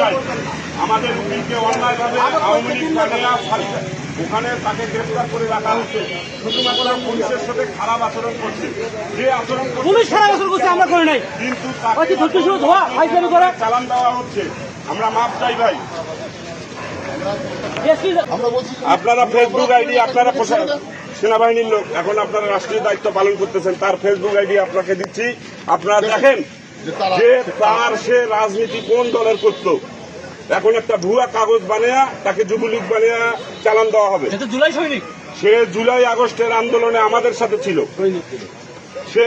চাই আমাদের উকিলকে অন্যায়ভাবে আওয়ামী লীগ ওখানে তাকে গ্রেফতার করে রাখা হচ্ছে। শুধুমাত্র পুলিশের সাথে খারাপ আচরণ করছে। যে আচরণ পুলিশ সারা আচরণ করছে আমরা করি নাই। কিন্তু চালান দেওয়া হচ্ছে। আমরা মাপ চাই ভাই। আপনারা ফেসবুক আইডি আপনারা সেনাবাহিনীর লোক এখন আপনারা রাষ্ট্রীয় দায়িত্ব পালন করতেছেন তার ফেসবুক আইডি আপনাকে দিচ্ছি। আপনারা দেখেন যে তার সে রাজনীতি কোন দলের করত এখন একটা ভুয়া কাগজ বানিয়া তাকে যুবলীগ বানিয়া চালান দেওয়া হবে। জুলাই সৈনিক। সে জুলাই আগস্টের আন্দোলনে আমাদের সাথে ছিল। সে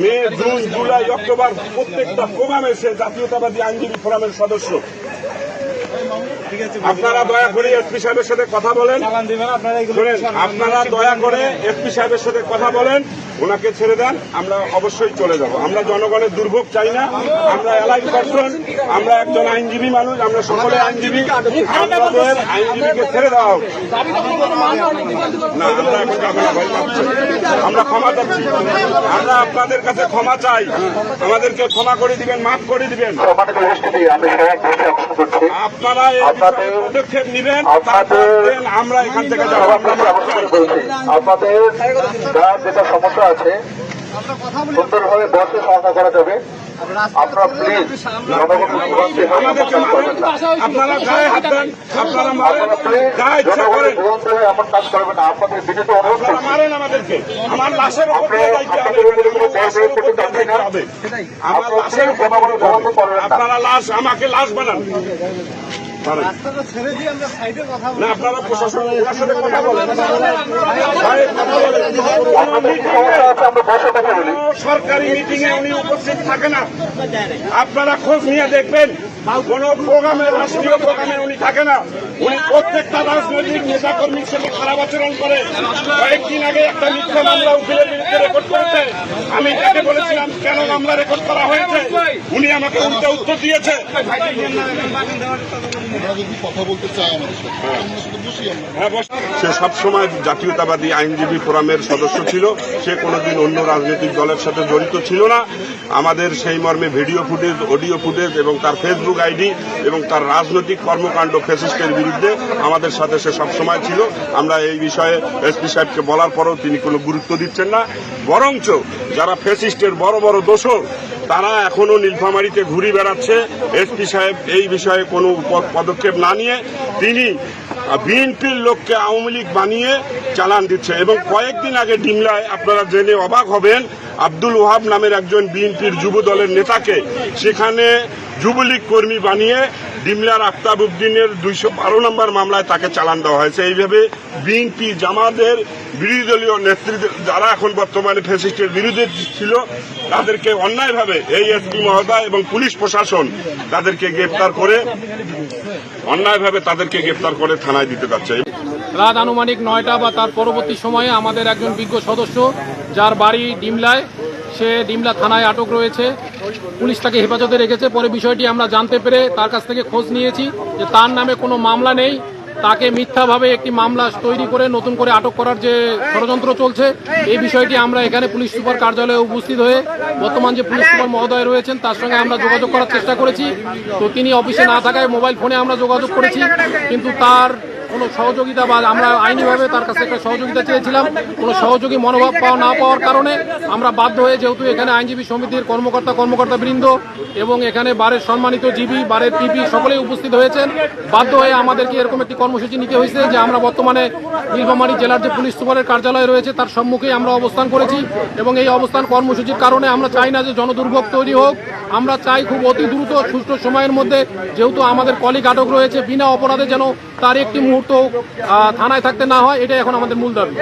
মে জুন জুলাই অক্টোবর প্রত্যেকটা প্রোগ্রামে সে জাতীয়তাবাদী আইনজীবী ফোরামের সদস্য। আপনারা দয়া করে এসপি সাহেবের সাথে কথা বলেন। আপনারা দয়া করে এসপি সাহেবের সাথে কথা বলেন ওনাকে ছেড়ে দেন আমরা অবশ্যই চলে যাব। আমরা জনগণের দুর্ভোগ চাই না আমরা এলাইন পার্সন আমরা একজন আইনজীবী মানুষ আমরা সকলে আইনজীবী। আমাদের আইনজীবীকে ছেড়ে দেওয়া হোক। না আমরা এখন যাব না ভয় পাচ্ছি। আমরা ক্ষমা চাচ্ছি। আমরা আপনাদের কাছে ক্ষমা চাই। আমাদেরকে ক্ষমা করে দিবেন মাফ করে দিবেন। আপনারা আপনাদের- পদক্ষেপ নেবেন আপনাদের আমরা এখান থেকে যাব। আপনাদের যার যেটা সমস্যা আছে সুন্দরভাবে বসে সমাধান করা যাবে। আপনারা প্লিজ কাজ করবেন না আপনারা গায়ে হাত দেন আপনারা মারেন। আপনারা ইচ্ছা করেন। এমন কাজ করবেন না আপনাদের বিনীত অনুরোধ মারেন আমাদেরকে। আমার লাশের আমার লাশের আপনারা লাশ আমাকে লাশ বানান। না আপনারা প্রশাসন ওনার সাথে কথা বলেন। সরকারি মিটিং এ উনি উপস্থিত থাকে না। আপনারা খোঁজ নিয়ে দেখবেন কোন প্রোগ্রামে রাষ্ট্রীয় প্রোগ্রামে উনি থাকে না। উনি প্রত্যেকটা রাজনৈতিক নেতা কর্মীর সাথে খারাপ আচরণ করে। কয়েকদিন আগে একটা মিথ্যা মামলা উকিলের বিরুদ্ধে রেকর্ড করেছে। আমি তাকে বলেছিলাম, কেন মামলা রেকর্ড করা হয়েছে? উনি আমাকে উল্টা উত্তর দিয়েছে। আমরা সে সবসময় জাতীয়তাবাদী আইনজীবী ফোরামের সদস্য ছিল। সে কোনোদিন অন্য রাজনৈতিক দলের সাথে জড়িত ছিল না। আমাদের সেই মর্মে ভিডিও ফুটেজ, অডিও ফুটেজ এবং তার ফেসবুক আইডি এবং তার রাজনৈতিক কর্মকাণ্ড ফেসিস্টের বিরুদ্ধে আমাদের সাথে সে সবসময় ছিল। আমরা এই বিষয়ে এসপি সাহেবকে বলার পরেও তিনি কোনো গুরুত্ব দিচ্ছেন না। বরঞ্চ যারা ফেসিস্টের বড় বড় দোষর, তারা এখনও নীলফামারীতে ঘুরে বেড়াচ্ছে। এসপি সাহেব এই বিষয়ে কোনো পদক্ষেপ না নিয়ে তিনি বিএনপির লোককে আওয়ামী লীগ বানিয়ে চালান দিচ্ছে। এবং কয়েকদিন আগে ডিমলায় আপনারা জেনে অবাক হবেন, আব্দুল ওহাব নামের একজন বিএনপির যুব দলের নেতাকে সেখানে যুবলীগ কর্মী বানিয়ে ডিমলার আফতাব উদ্দিনের দুইশো বারো নম্বর মামলায় তাকে চালান দেওয়া হয়েছে। এইভাবে বিএনপি জামাতের বিরোধী দলীয় নেতৃত্ব যারা এখন বর্তমানে ফেসিস্টের বিরুদ্ধে ছিল, তাদেরকে অন্যায়ভাবে এই এসপি মহোদয় এবং পুলিশ প্রশাসন তাদেরকে গ্রেপ্তার করে, অন্যায়ভাবে তাদেরকে গ্রেপ্তার করে থানায় দিতে যাচ্ছে। রাত আনুমানিক নয়টা বা তার পরবর্তী সময়ে আমাদের একজন বিজ্ঞ সদস্য, যার বাড়ি ডিমলায় সে ডিমলা থানায় আটক রয়েছে। পুলিশ তাকে হেফাজতে রেখেছে। পরে বিষয়টি আমরা জানতে পেরে তার কাছ থেকে খোঁজ নিয়েছি যে তার নামে কোনো মামলা নেই। তাকে মিথ্যাভাবে একটি মামলা তৈরি করে নতুন করে আটক করার যে ষড়যন্ত্র চলছে, এই বিষয়টি আমরা এখানে পুলিশ সুপার কার্যালয়ে উপস্থিত হয়ে বর্তমান যে পুলিশ সুপার মহোদয় রয়েছেন, তার সঙ্গে আমরা যোগাযোগ করার চেষ্টা করেছি। তো তিনি অফিসে না থাকায় মোবাইল ফোনে আমরা যোগাযোগ করেছি। কিন্তু তার কোনো সহযোগিতা বা আমরা আইনিভাবে তার কাছে একটা সহযোগিতা চেয়েছিলাম, কোনো সহযোগী মনোভাব পাওয়া না পাওয়ার কারণে আমরা বাধ্য হয়ে যেহেতু এখানে আইনজীবী সমিতির কর্মকর্তা কর্মকর্তা বৃন্দ এবং এখানে বারের সম্মানিত জীবী, বারের পিপি সকলেই উপস্থিত হয়েছেন। বাধ্য হয়ে আমাদেরকে এরকম একটি কর্মসূচি নিতে হয়েছে যে আমরা বর্তমানে নীলফামারী জেলার যে পুলিশ সুপারের কার্যালয় রয়েছে তার সম্মুখেই আমরা অবস্থান করেছি এবং এই অবস্থান কর্মসূচির কারণে আমরা চাই না যে জনদুর্ভোগ তৈরি হোক। আমরা চাই খুব অতি দ্রুত, সুষ্ঠু সময়ের মধ্যে যেহেতু আমাদের কলিগ আটক রয়েছে, বিনা অপরাধে যেন তার একটি মুহূর্ত আহ, থানায় থাকতে না হয় এটাই এখন আমাদের মূল দাবি।